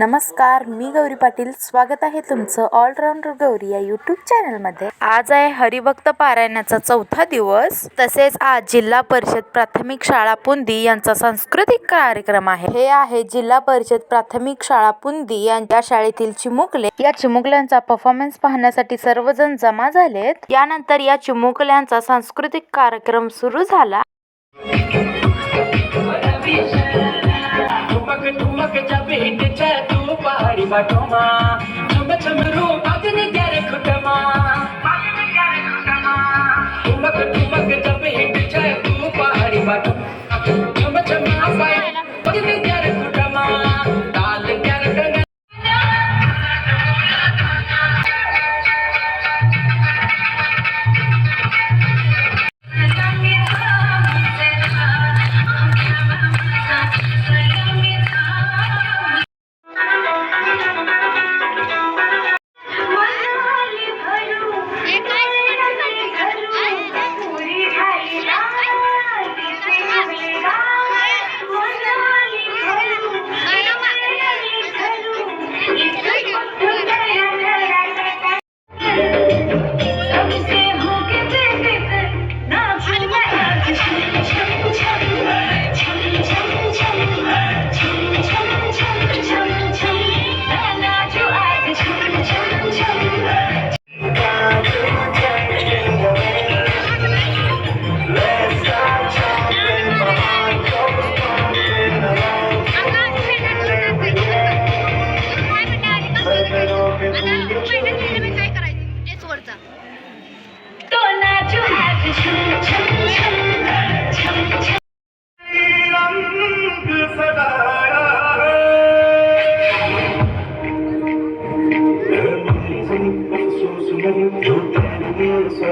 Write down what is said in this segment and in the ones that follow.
नमस्कार मी गौरी पाटील. स्वागत आहे तुमचं ऑलराऊंडर गौरी या यूट्यूब चॅनलमध्ये आज आहे हरिभक्त पारायणाचा चौथा दिवस. तसेच आज जिल्हा परिषद प्राथमिक शाळा पुंदी यांचा सांस्कृतिक कार्यक्रम आहे. हे आहे जिल्हा परिषद प्राथमिक शाळा पुंदी यांच्या शाळेतील चिमुकले. या चिमुकल्यांचा परफॉर्मन्स पाहण्यासाठी सर्वजण जमा झालेत. यानंतर या चिमुकल्यांचा सांस्कृतिक कार्यक्रम सुरू झाला. ठुमक ठुमक च्या भेटीच्या तू पहाडी पाठोमा छम छम रूपातून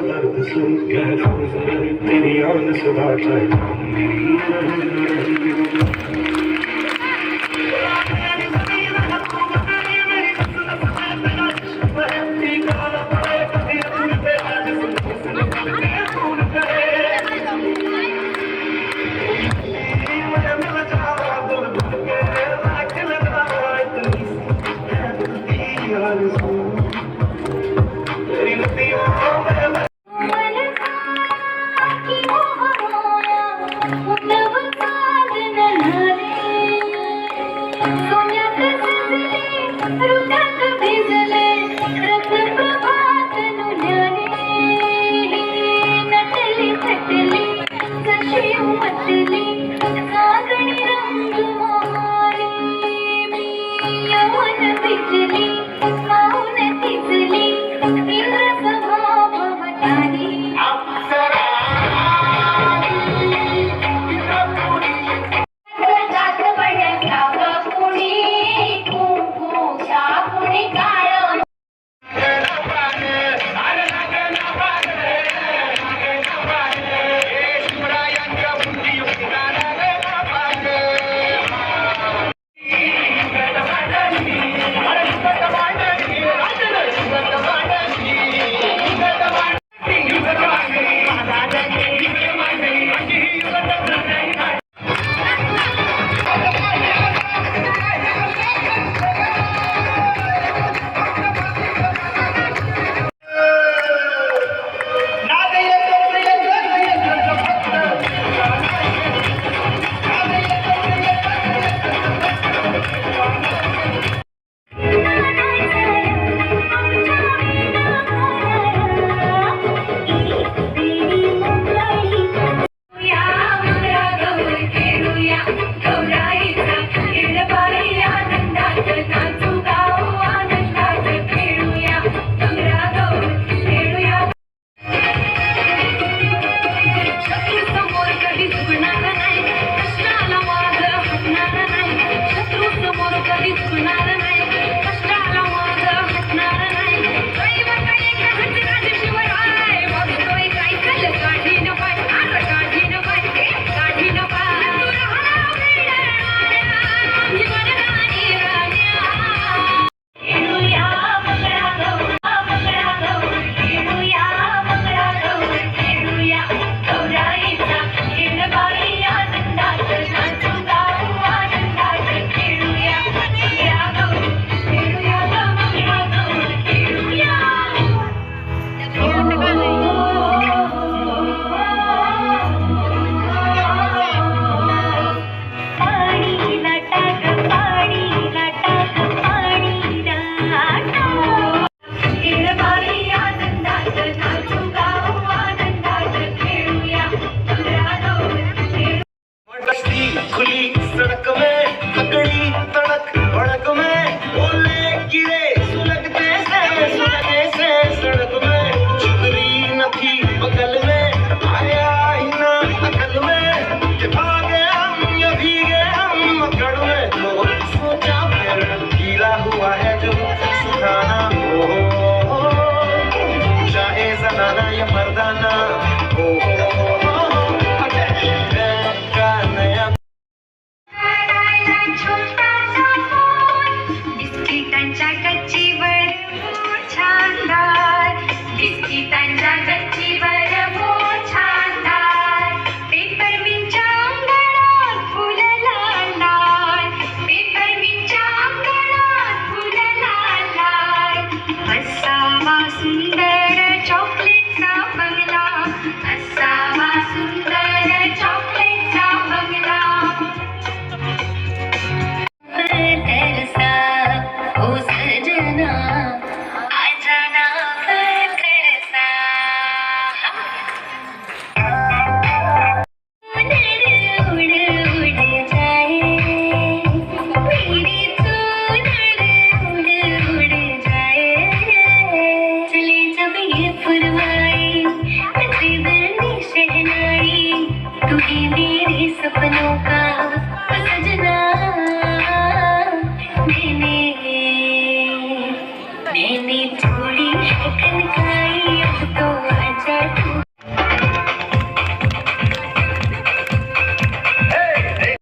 Dağlar the soğuk gel Deniyanı sıvarlar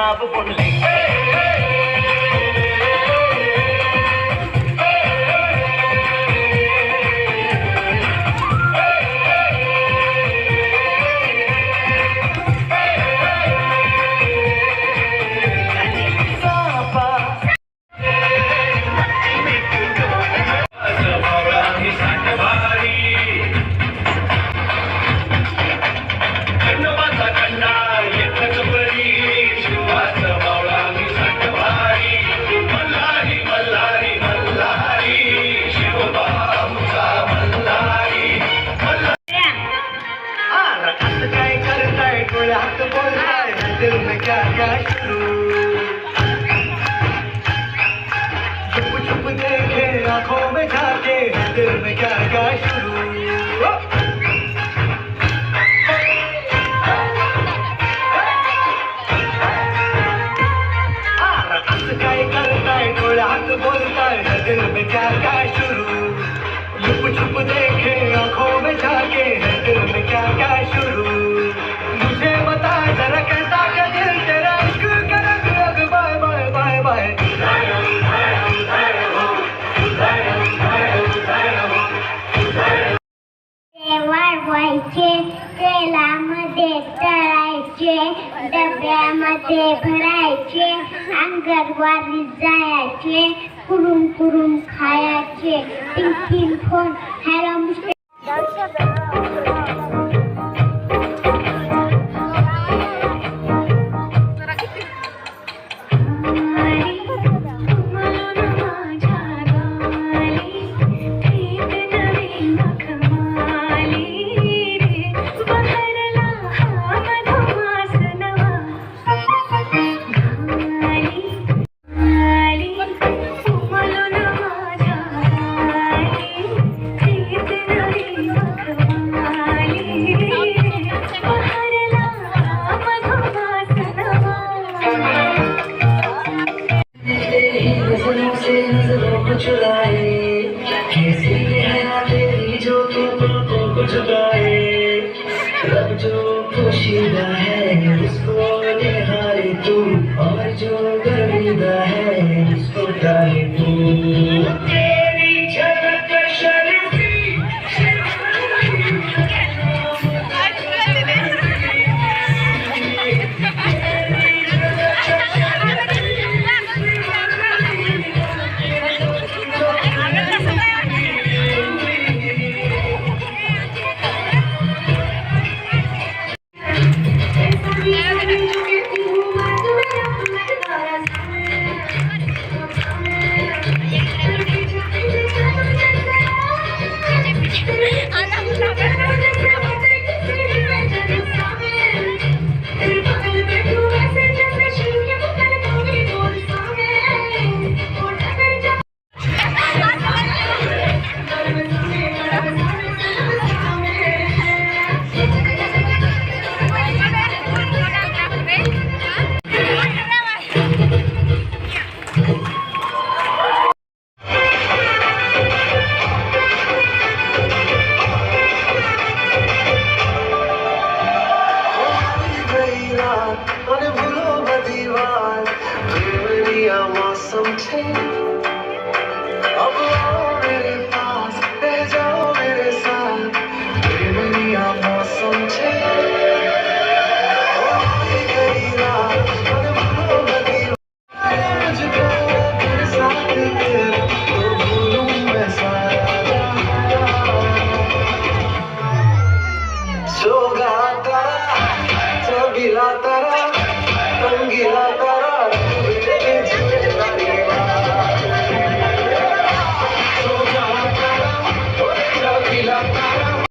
Papa for me. दिल में क्या क्या चुप चुप देखे आँखों में झाके दिल में क्या क्या शुरू। करताय डोळ्यात दिल में क्या क्या शुरू। लुप छुप देखे आँखों तळायचे डब्यामध्ये भरायचे अंगणवाडी जायचे कुरून कुरून खायचे टिंग फोन हॅलो Thank you.